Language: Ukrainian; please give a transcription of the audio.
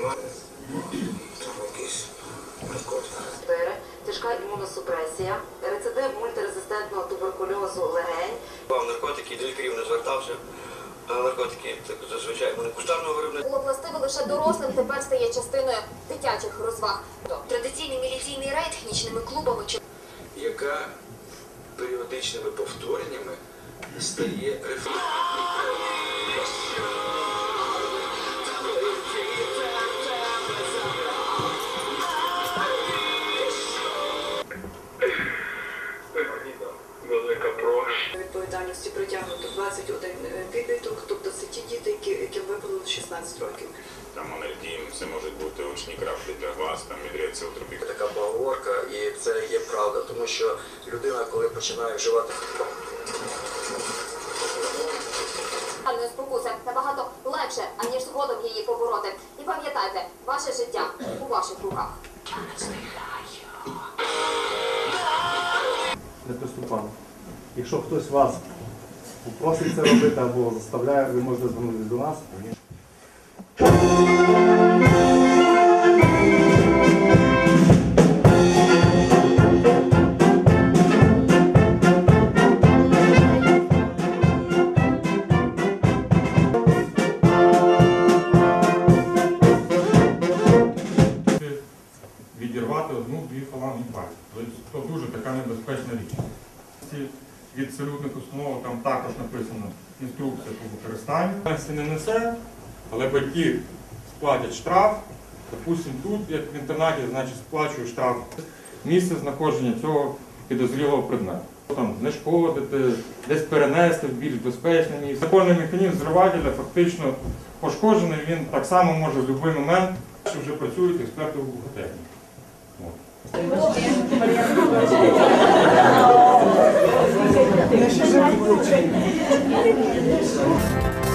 Сподіваюсь, тяжка імуносупресія, рецидив мультирезистентного туберкульозу легень. Бав наркотики, до лікарів не звертався. Наркотики так зазвичай вони кустарного виробництва. Було властиво лише дорослим, тепер стає частиною дитячих розваг. Традиційний міліційний рейд нічними клубами чи яка періодичними повтореннями стає рефлексом. Відповідальності притягнуто 21 підліток, тобто це ті діти, які, яким виповнилось 16 років. Там анальгін, це можуть бути очні краплі для глаз, там відреацилтропік. Така поговорка, і це є правда, тому що людина, коли починає вживати спокуси набагато легше, аніж згодом її побороти. І пам'ятайте, ваше життя у ваших руках. не приступали. Якщо хтось вас попросить це робити або заставляє, ви можете звернутися до нас. відірвати одну-дві фаланги пальців. Тобто це дуже така небезпечна річ. Ці Від салютних установ там також написано інструкція по використанню. Пенсії не несе, але батьки сплатять штраф. Допустимо, тут, як в інтернаті, значить сплачую штраф. Місце знаходження цього підозрілого предмету. Там знешкодити, десь перенести в більш безпечне місце. Законний механізм зривателя фактично пошкоджений, він так само може в будь-який момент, що вже працюють експерти в бухгалтерії. Thank you.